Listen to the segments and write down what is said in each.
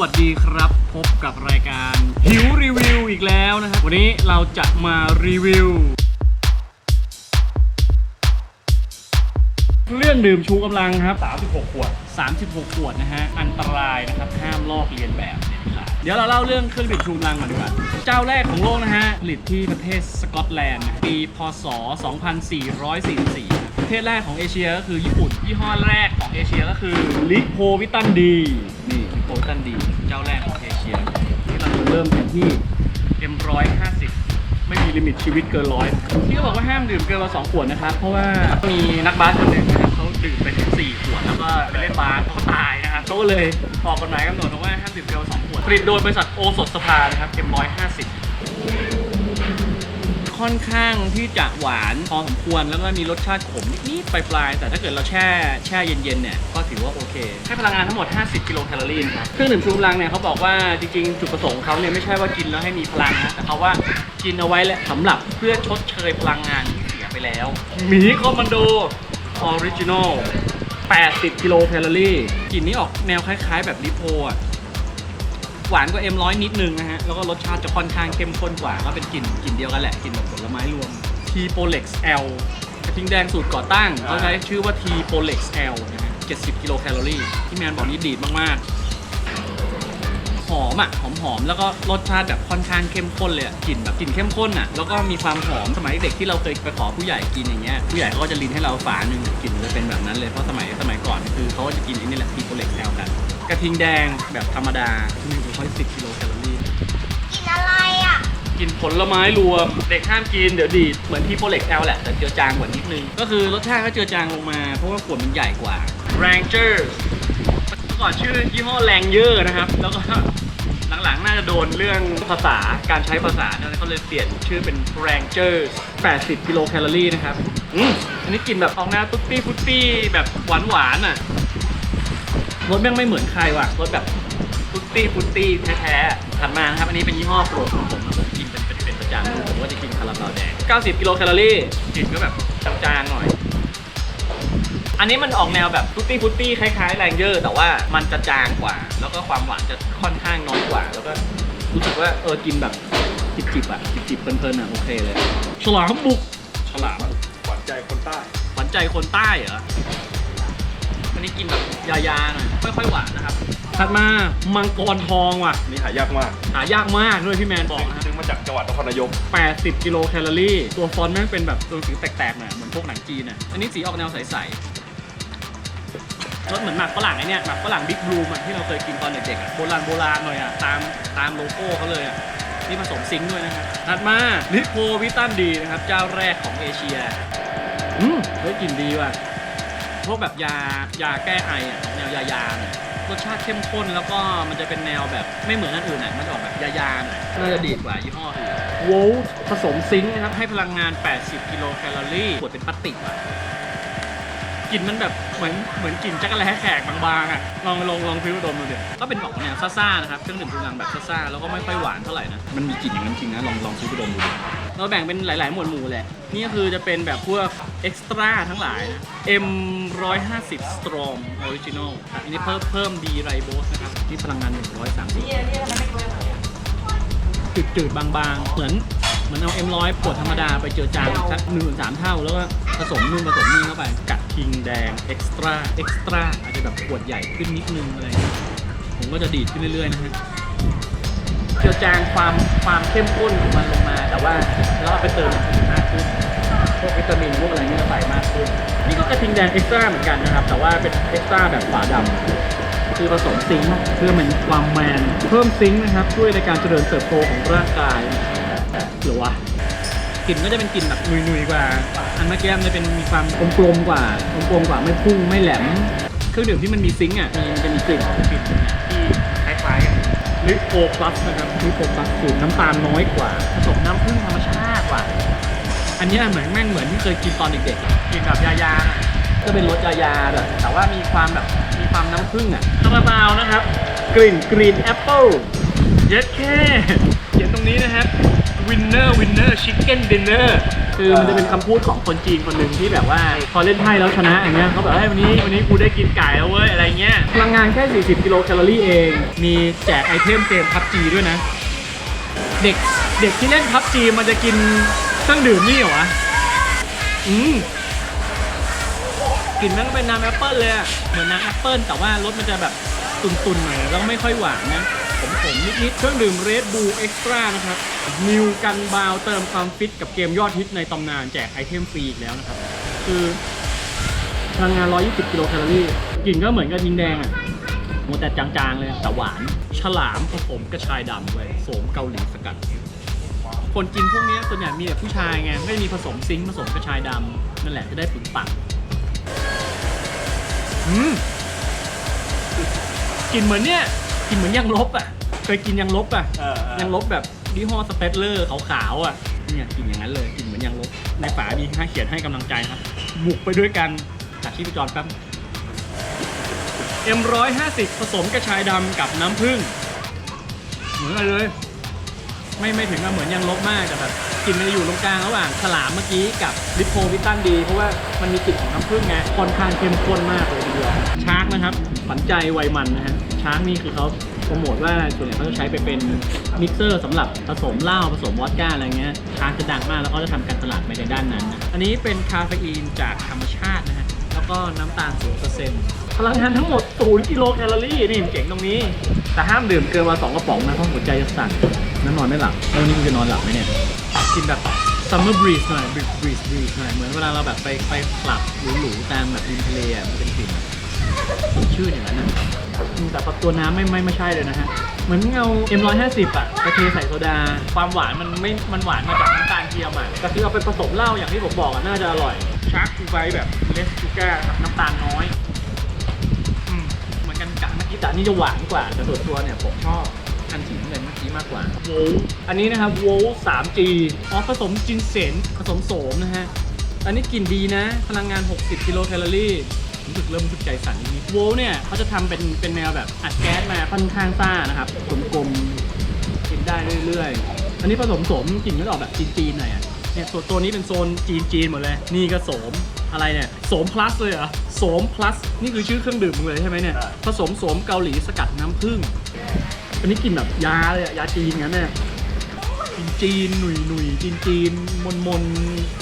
วัสดีครับ พบกับรายการหิวรีวิวอีกแล้วนะครับ วันนี้เราจะมารีวิวเรื่องดื่มชูกำลังครับ 36 ขวด 36 ขวดนะฮะ อันตรายนะครับ ห้ามลอกเลียนแบบเด็ดขาดเดี๋ยวเราเล่าเรื่องเครื่องดื่มชูกำลังก่อนดีกว่า เจ้าแรกของโลกนะฮะ ผลิตที่ประเทศสกอตแลนด์นะปีพศ 2444นะประเทศแรกของเอเชียก็คือญี่ปุ่นยี่ห้อแรกของเอเชียก็คือลิโพวิตันดีนี่ลิ โพวิตันดี เจ้าแรกของเอเชียที่เราจะเริ่มกันที่ M150 ไม่มีลิมิตชีวิตเกินร้อยที่เขาบอกว่าห้ามดื่มเกินกว่าสองขวดนะครับ เพราะว่ามีนักบาสคนหนึ่งนะครับเขาดื่มไปถึง4ขวดแล้วก็ไปเล่นบาสเขาตายนะครับเขาก็เลยออกกฎหมายกำหนดว่าห้ามดื่มเกินกว่าสองขวดผลิตโดยบริษัทโอสถสภานะครับ M150 ค่อนข้างที่จะหวานพอสมควร แล้วก็มีรสชาติขมนิดๆปลายๆแต่ถ้าเกิดเราแช่แช่เย็นๆเนี่ยก็ถือว่าโอเคให้พลังงานทั้งหมด 50 กิโลแคลอรี่นะครับเครื่องดื่มชูกำลังเนี่ยเขาบอกว่าจริงๆ จุดประสงค์ของเขาเนี่ยไม่ใช่ว่ากินแล้วให้มีพลังนะแต่เขาว่ากินเอาไว้แหละสำหรับเพื่อชดเชยพลังงานที่เสียไปแล้วหมีคอมมานโดออริจินอล80 กิโลแคลอรี่กลิ่นนี้ออกแนวคล้าย ๆ แบบลิโพอะ หวานกว่า M100 นิดนึงนะฮะ แล้วก็รสชาติจะค่อนข้างเข้มข้นกว่า ก็เป็นกลิ่นกลิ่นเดียวกันแหละ กลิ่นแบบผลไม้รวม T Polex L กระทิงแดงสูตรก่อตั้งเขาใช้ชื่อว่า T Polex L นะฮะ 70 กิโลแคลอรี่ ที่แมนบอกนี่ดีดมากๆ หอมอะ หอมหอมแล้วก็รสชาติแบบค่อนข้างเข้มข้นเลยอะกลิ่นแบบกลิ่นเข้มข้นอะ แล้วก็มีความหอม สมัยเด็กที่เราเคยไปขอผู้ใหญ่กินอย่างเงี้ย ผู้ใหญ่เขาก็จะรินให้เราฝาหนึ่งกลิ่นจะเป็นแบบนั้นเลย เพราะสมัยสมัยก่อนคือเขาก็จะกินไอ้นี่แหละ T Polex L กัน กระทิงแดงแบบธรรมดา 110กิโลแคลอรี่ กินอะไรอะ กินผลไม้รวม เด็กห้ามกินเดี๋ยวดีดเหมือนที่โปรเล็กแอลแหละ แต่เจือจางกว่านิดนึง ก็คือรสชาติก็เจือจางลงมา เพราะว่าขวดมันใหญ่กว่า Ranger เมื่อก่อนชื่อยี่ห้อ Ranger นะครับ แล้วก็หลังๆ น่าจะโดนเรื่องภาษาการใช้ภาษาเนี่ยเขาเลยเปลี่ยนชื่อเป็น Ranger 80 กิโลแคลอรี่นะครับ อืมอันนี้กินแบบออกหน้าตุ๊ตตี้ฟุตตี้แบบหวานๆอะรสแม่งไม่เหมือนใครว่ะรสแบบ ฟุตตี้ฟุตตี้แท้ๆถัดมานะครับ อันนี้เป็นยี่ห้อโปรดของผมนะผมกินเป็นเป็นเป็นประจำผมว่าจะกินคาราบาวแดง 90 กิโลแคลอรี่กลิ่นก็แบบจางๆหน่อย อันนี้มันออกแนวแบบฟุตตี้ฟุตตี้คล้ายๆแรงเยอร์ แต่ว่ามันจะจางกว่า แล้วก็ความหวานจะค่อนข้างน้อยกว่า แล้วก็รู้สึกว่าเออกินแบบจิบๆอะจิบๆเพลินๆอะโอเคเลย ฉลามบุกฉลามขวัญใจคนใต้ หวานใจคนใต้เหรออั นนี้กินแบบยาๆหน่อยไม่ค่อยหวานนะครับถัดมามังกรทองว่ะนี่หายากมากหายากมากด้วยพี่แมนบอกนะฮะซึ่งมาจากจังหวัดนครนายก 80 กิโลแคลอรี่ ตัวฟอนต์แม่งเป็นแบบตัวหนังสือแตกๆหน่อยเหมือนพวกหนังจีนอะอันนี้สีออกแนวใสๆรสเหมือนหมักฝรั่งไอเนี่ยหมักฝรั่งบิ๊กบลูมอะที่เราเคยกินตอนเด็กๆอะโบราณโบราณหน่อยอะตามตามโลโก้เขาเลยอะนี่ผสมซิงค์ด้วยนะครับถัดมาลิโพวิตันดีนะครับเจ้าแรกของเอเชียอืมเฮ้ยกลิ่นดีว่ะ พวกแบบยายาแก้ไออะแนวยายาหน่อยรสชาติเข้มข้นแล้วก็มันจะเป็นแนวแบบไม่เหมือนอันอื่นอะมันจะออกแบบยายาหน่อยน่าจะดีกว่ายี่ห้ออื่นโวลต์ผสมซิงค์นะครับให้พลังงาน 80 กิโลแคลอรี่ขวดเป็นพลาสติกอะกลิ่นมันแบบเหมือนเหมือนกลิ่นจักรแล้แขกบางๆอะลองลองลองพิวดมดูดิก็เป็นออกแนวซ่าๆนะครับเครื่องดื่มชูกำลังแบบซ่าๆแล้วก็ไม่ค่อยหวานเท่าไหร่นะมันมีกลิ่นอย่างนั้นจริงนะลองลองพิวดมดูดิ เราแบ่งเป็นหลาย ๆ หมวดหมู่แหละ นี่ก็คือจะเป็นแบบพวกเอ็กซ์ตร้าทั้งหลายนะ M 150 Strong Original อันนี้เพิ่มเพิ่ม D Ribose นะครับ นี่พลังงาน 130จืดจืดๆบางๆ เหมือนเหมือนเอา M100 ขวดธรรมดาไปเจอจางสักหนึ่งสามเท่า แล้วก็ผสมนู่นผสมนี่เข้าไป กัดทิงแดงเอ็กซ์ตร้าเอ็กซ์ตร้าอาจจะแบบขวดใหญ่ขึ้นนิดนึงอะไร ผมก็จะดีดขึ้นเรื่อย ๆ นะฮะ จือจางความความเข้มข้นของมันลงมา แต่ว่าเราเอาไปเติมอย่างอื่นมากขึ้นพวกวิตามินพวกอะไรนี่ก็ใส่มากขึ้น นี่ก็กระทิงแดงเอ็กซ์ตร้าเหมือนกันนะครับ แต่ว่าเป็นเอ็กซ์ตร้าแบบฝาดำคือผสมซิงค์เพื่อมันความแมน เพิ่มซิงค์นะครับ ช่วยในการเจริญเติบโตของร่างกาย หรือวะกลิ่นก็จะเป็นกลิ่นแบบนุยๆกว่า อันเมื่อกี้มันจะเป็นมีความกลมๆกว่ากลมๆกว่าไม่พุ่งไม่แหลม เครื่องดื่มที่มันมีซิงค์อะมันจะมีกลิ่นกลิ่นที่ยๆกัน ลิโพพลัสนะครับลิโพพลัสสูตรน้ำตาลน้อยกว่า ผสมน้ำผึ้งธรรมชาติกว่า อันเนี้ยเหมือนแม่งเหมือนที่เคยกินตอนเด็กๆกินแบบยายาน่ะก็เป็นรสยายาแบบแต่ว่ามีความแบบมีความน้ำผึ้งอะคาราบาวนะครับ กลิ่นกรีนแอปเปิลเย็ดแค่เขียนตรงนี้นะครับ V วินเนอร์วินเนอร์ชิคเก้นดินเนอร์ คือมันจะเป็นคำพูดของคนจีนคนหนึ่งที่แบบว่าพอเล่นไพ่แล้วชนะอย่างเงี้ยเขาแบบเฮ้ยวันนี้วันนี้กูได้กินไก่แล้วเว้ยอะไรเงี้ยพลังงานแค่ 40 กิโลแคลอรี่เอง มีแจกไอเทมเกมพับจีด้วยนะ เด็กเด็กที่เล่นพับจีมันจะกินเครื่องดื่มนี่เหรอวะอืมกลิ่นมันก็เป็นน้ำแอปเปิลเลยอะเหมือนน้ำแอปเปิลแต่ว่ารสมันจะแบบตุนๆหน่อยแล้วก็ไม่ค่อยหวานนะ ผมๆนิดๆเครื่องดื่มเรดบูเอ็กซ์ตร้านะครับนิวกันบาวเติมความฟิตกับเกมยอดฮิตในตำนานแจกไอเทมฟรีอีกแล้วนะครับ คือพลังงาน 120 กิโลแคลอรี่กลิ่นก็เหมือนกับยิงแดงอะโมแต่จางๆเลยแต่หวาน ฉลามผสมกระชายดำไว้ยโสมเกาหลีสกัด คนกินพวกเนี้ยส่วนใหญ่มีแต่ผู้ชายไงไม่มีผสมซิงค์ผสมกระชายดำนั่นแหละจะได้ปึงปังอืมกลินเหมือนเนี้ย กลินเหมือนยางลบอะ เคยกินยางลบอะเออเออยางลบแบบยี่ห้อสเตทเลอร์ขาวๆอะเนี่ยกลินอย่างนั้นเลยกลินเหมือนยางลบ ในฝามีให้เขียนให้กำลังใจครับบุกไปด้วยกันจากชีพจรแป๊บ M150 ผสมกระชายดำกับน้ำผึ้งเหมือนกันเลย ไม่ไม่ถึงกับเหมือนยังลบมากแต่แบบกลิ่นมันจะอยู่ตรงกลางระหว่างฉลามเมื่อกี้กับลิปโพวิตันดี เพราะว่ามันมีกลิ่นของน้ำผึ้งไงค่อนข้างเข้มข้นมากเลยทีเดียวชาร์กนะครับฝันใจไวมันนะฮะชาร์กนี่คือเขาโปรโมทว่าส่วนใหญ่เขาจะใช้ไปเป็นมิกเซอร์สำหรับผสมเหล้าผสมวอดก้าอะไรเงี้ยชาร์กจะดังมากแล้วก็จะทำการตลาดไปในด้านนั้นนะอันนี้เป็นคาเฟอีนจากธรรมชาตินะฮะแล้วก็น้ำตาล0% พลังงานทั้งหมด 0 กิโลแคลอรี่นี่เจ๋งตรงนี้ แต่ห้ามดื่มเกินวันสองกระป๋องนะเพราะหัวใจจะสั่นนั่นนอนไม่หลับแล้ววันนี้คุณจะนอนหลับไหมเนี่ย กินแบบ summer breeze หน่อย breeze breeze breeze หน่อยเหมือนเวลาเราแบบไปไปคลับหรูๆตามแบบริมทะเลอะมันเป็นกลิ่นสดชื่นอย่างนั้นนะอืมแต่ตัวน้ำไม่ไม่ไม่ใช่เลยนะฮะ เหมือนเงา M150 อะกระเทใส่โซดา ความหวานมันไม่มันหวานมาจากน้ำตาลเทียมอะแต่คือเอาไปผสมเหล้าอย่างที่ผมบอกอะน่าจะอร่อยชาร์กคูไบแบบเลสชูการ์น้ำตาลน้อย แต่อันนี่จะหวานกว่าแต่ส่วนตัวเนี่ยผมชอบอันสีน้ำเงินเมื่อกี้มากกว่าโวอันนี้นะครับโว 3G อ๋อผสมจินเซนผสมโสมนะฮะ อันนี้กลิ่นดีนะ พลังงาน 60 กิโลแคลอรี่รู้สึกเริ่มรู้สึกใจสั่นนิดๆโวเนี่ยเขาจะทำเป็นเป็นแนวแบบอัดแก๊สมาค่อนข้างซ่านะครับกลมๆกินได้เรื่อยๆ อันนี้ผสมโสมกลิ่นก็จะออกแบบจีนๆหน่อยอะ เนี่ยตัวตัวนี้เป็นโซนจีนๆหมดเลย นี่ก็โสมอะไรเนี่ยโสม plus เลยเหรอโสม plus นี่คือชื่อเครื่องดื่มมึงเลยใช่ไหมเนี่ย ผสมโสมเกาหลีสกัดน้ำผึ้งอันนี้กลินแบบยาเลยอะยาจีนงั้นเนี่ยจีนจีนหนุยหนุยจีนจีนมนมน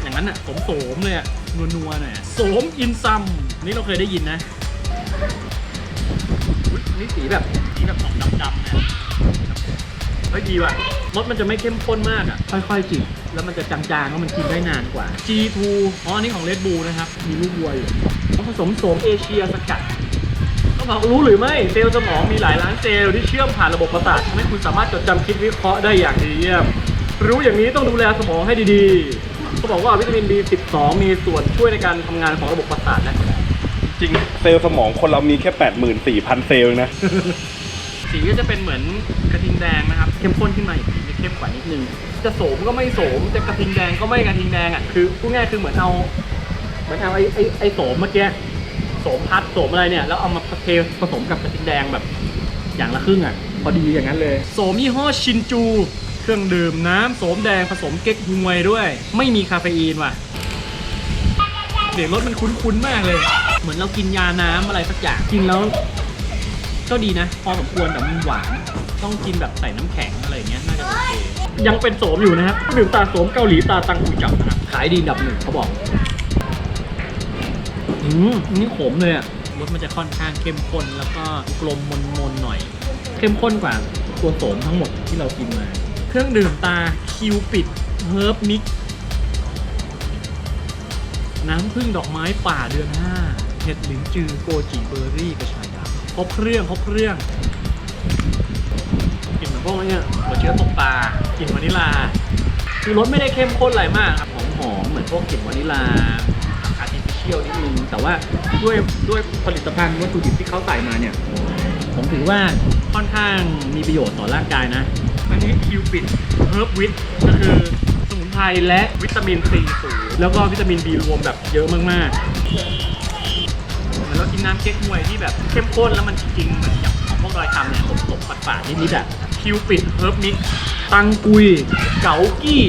อย่างนั้นอะโสมโสมเลยอะนัวนัวหน่อยอะโสมอินซัมนี่เราเคยได้ยินนะอุ๊ยนี่สีแบบสีแบบออกดำๆนะ เฮ้ยดีว่ะรสมันจะไม่เข้มข้นมากอะค่อยๆจิบแล้วมันจะจางๆแล้วมันกินได้นานกว่า G2 อ๋ออันนี้ของ Red Bull นะครับ มีลูกวัวอยู่ผสมโสมเอเชียสกัดเขาบอกรู้หรือไม่เซลล์สมองมีหลายล้านเซลล์ที่เชื่อมผ่านระบบประสาททำให้คุณสามารถจดจำคิดวิเคราะห์ได้อย่างดีเยี่ยม รู้อย่างนี้ต้องดูแลสมองให้ดีๆเขาบอกว่าวิตามิน B12 มีส่วนช่วยในการทำงานของระบบประสาทนะจริงเซลล์สมองคนเรามีแค่ 84,000 เซลล์เองนะ สีก็จะเป็นเหมือนกระทิงแดงนะครับ เข้มข้นขึ้นมาอีกนิดเข้มกว่านิดนึง จะโสมก็ไม่โสม จะกระทิงแดงก็ไม่กระทิงแดงอะ คือพูดง่ายคือเหมือนเอา เหมือนเอาไอ้ไอ้ไอ้โสมเมื่อกี้ โสมพัดโสมอะไรเนี่ย แล้วเอามาเทผสมกับกระทิงแดงแบบ อย่างละครึ่งอะ พอดีอย่างนั้นเลย โสมยี่ห้อชินจู เครื่องดื่มน้ำโสมแดงผสมเก๊กฮวยด้วย ไม่มีคาเฟอีนว่ะ เสียงรสมันคุ้นๆมากเลย เหมือนเรากินยาน้ำอะไรสักอย่าง กินแล้ว ก็ดีนะ พอสมควรแต่มันหวาน ต้องกินแบบใส่น้ำแข็งอะไรอย่างเงี้ยน่าจะโอเค ยังเป็นโสมอยู่นะครับดื่มตาโสมเกาหลีตาตังอุยจับนะครับขายดีอันดับหนึ่งเขาบอก อืมอันนี่ขมเลยอะรสมันจะค่อนข้างเข้มข้นแล้วก็กลมมนมนๆหน่อย เข้มข้นกว่าตัวโสมทั้งหมดที่เรากินมา เครื่องดื่มตาคิวปิดเฮิร์บมิก น้ำผึ้งดอกไม้ป่าเดือนห้าเห็ดหลินจือโกจิเบอร์รี่กระชาย ครบเครื่องครบเครื่องกลิ่นเหมือนพวกนี้เนี่ยหัวเชื้อตกปลากลิ่นวานิลา คือรสไม่ได้เข้มข้นอะไรมากครับหอมหอมเหมือนพวกกลิ่นวานิลาอาร์ติฟิเชียลนิดนึงแต่ว่าด้วยด้วยผลิตภัณฑ์วัตถุดิบที่เขาใส่มาเนี่ยผมถือว่าค่อนข้างมีประโยชน์ต่อร่างกายนะ อันนี้คิวปิดเฮิร์บวิตก็คือสมุนไพรและวิตามินซีสูงแล้วก็วิตามินบีรวมแบบเยอะมากๆเหมือ นเรากินน้ำเก๊กฮวยที่แบบเข้มข้นแล้วมันจริงๆเหมือนอย่างของพวกดอยคำเนี่ยผมๆฝาดๆนิดๆอะคิวปิดเฮิร์บมิกตังกุย เก๋ากี้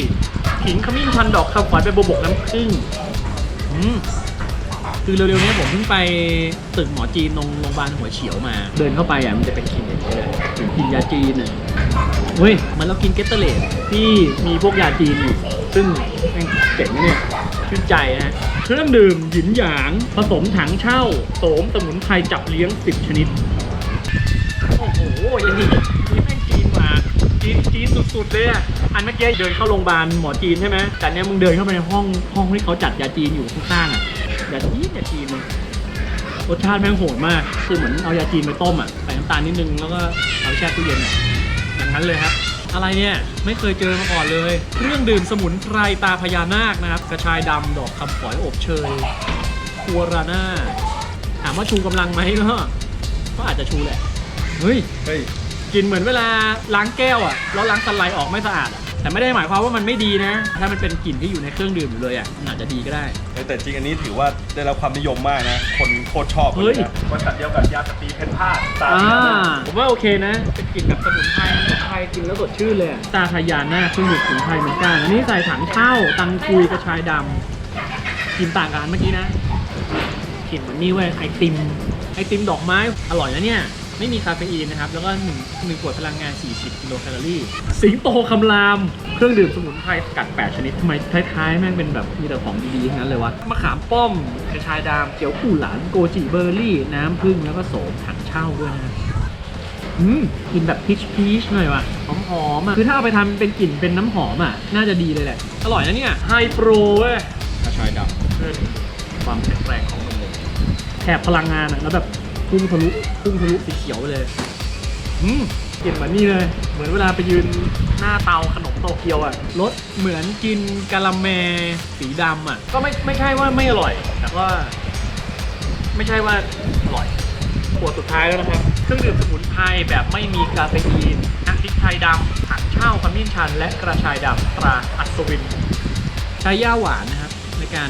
ขิงขมิ้นพันดอกคำฝอยใบบัวบกน้ำผึ้งอืมคือเร็วๆเนี้ผมเพิ่งไปตึกหมอจีนโรงโรงพยาบาลหัวเฉียวมา เดินเข้าไปอะมันจะเป็นกลิ่นอย่างนี้เลยกลิ่นยาจีนอะ เฮ้ยเหมันเรากินเกตเตอร์เลดที่มีพวกยาจีนอยู่ ซึ่งแม่งเจ๋งเนี่ยชื่นใจนะฮะเครื่องดื่มหยินหยาง ผสมถังเช่าโสมสมุนไพรจับเลี้ยง 10 ชนิด โอ้โหอยังนี้นี่แม่งจีนมาจีนจีนสุดๆเลยอะ อันเมื่อกี้เดินเข้าโรงพยาบาลหมอจีนใช่ไหมแต่เนี้ยมึงเดินเข้าไปในห้องห้องที่เขาจัดยาจีนอยู่ข้างๆอะยาจีนยาจีนเลยรสชาติแม่งโหดมาก คือเหมือนเอายาจีนไปต้มอะ ใส่น้ำตาลนิดนึงแล้วก็เอาแช่ตู้เย็นอะ อย่างนั้นเลยครับอะไรเนี่ยไม่เคยเจอมาก่อนเลย เครื่องดื่มสมุนไพรตาพญานาคนะครับกระชายดำดอกคำฝอยอบเชยคัวราน่าถามว่าชูกำลังไหมก็ก็อาจจะชูแหละเฮ้ยเฮ้ยกลินเหมือนเวลาล้างแก้วอะแล้วล้างสไลด์ออกไม่สะอาดอะ แต่ไม่ได้หมายความว่ามันไม่ดีนะ ถ้ามันเป็นกลิ่นที่อยู่ในเครื่องดื่มอยู่เลยอะมันอาจจะดีก็ได้แต่จริงอันนี้ถือว่าได้รับความนิยมมากนะ คนโคตรชอบเลเฮ้ยยนะบริษัทเดียวกับยาสตีเพนพาดตาอ่าพญานาคผมว่าโอเคนะ เป็นกลิ่นแบบสมุนไพรสมุนไพรกินแล้วสดชื่นเลยอะตาพญานาคเครื่องดื่มสมุนไพรเหมือนกันอันนี้ใส่ถังเช่าตังคุยกระชายดำกินต่างกันเมื่อกี้นะกลิ่นเหมือนนี่เว้ยไอติมไอติมดอกไม้อร่อยนะเนี่ย ไม่มีคาเฟอีนนะครับ แล้วก็หนึ่งหนึ่งขวดพลังงาน 40 กิโลแคลอรี่ สิงโตคำราม เครื่องดื่มสมุนไพรสกัด 8 ชนิดทำไมท้ายๆ แม่งเป็นแบบมีแต่ของดีๆทั้งนั้นเลยวะ มะขามป้อมกระชายดำเขียวกู่หลาน โกจิเบอร์รี่ น้ำผึ้งแล้วก็โสมถังเช่าด้วยนะอืมกลินแบบพีชพีชหน่อยว่ะหอมหอมๆอะคือถ้าเอาไปทำเป็นกลิ่นเป็นน้ำหอมอะ น่าจะดีเลยแหละ อร่อยนะเนี่ยไฮโปรเว้ยกระชายดำเพื่อความแข็งแรงของนมแถบพลังงานอะแล้วแบบ พุ่งทะลุพุ่งทะลุสีเขียวไปเลยอืมกลิ่นเหมือนนี่เลย เหมือนเวลาไปยืนหน้าเตาขนมโตเกียวอะรสเหมือนกินกะละแมสีดำอะ ก็ไม่ไม่ใช่ว่าไม่อร่อยแต่ว่า ไม่ใช่ว่าอร่อยขวดสุดท้ายแล้วนะครับเครื่องดื่มสมุนไพรแบบไม่มีกาเฟอีนน้ำพริกไทยดำถังเช่าขมิ้นชัน และกระชายดำตราอัศวินใช้ย่าหวานนะครับ ในการ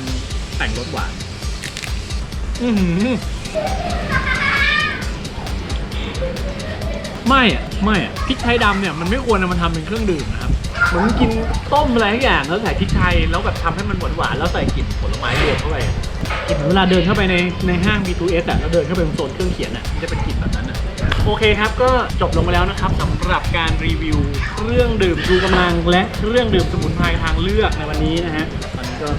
แต่งรสหวาน อือหือ ไม่อะไม่อะพริกไทยดำเนี่ยมันไม่ควรเอามาทำเป็นเครื่องดื่มนะครับเหมือนกินต้มอะไรทุกอย่างแล้วใส่พริกไทยแล้วแบบทำให้มันหวานหวานๆแล้วใส่กลิ่นผลไม้รวมเข้าไปอะกลิ่นเหมือนเวลาเดินเข้าไปในในห้าง B2S อะแล้วเดินเข้าไปตรงโซนเครื่องเขียนอะมันจะเป็นกลิ่นแบบนั้นอะโอเคครับก็จบลงไปแล้วนะครับสำหรับการรีวิวเครื่องดื่มชูกำลังและเครื่องดื่มสมุนไพรทางเลือกในวันนี้นะฮะตอนนี้ก็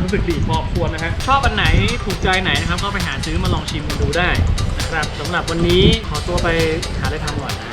รู้สึกดีพอควรนะฮะชอบอันไหนถูกใจไหนนะครับก็ไปหาซื้อมาลองชิมกันดูได้ ครับสำหรับวันนี้ขอตัวไปหาอะไรทำก่อนนะ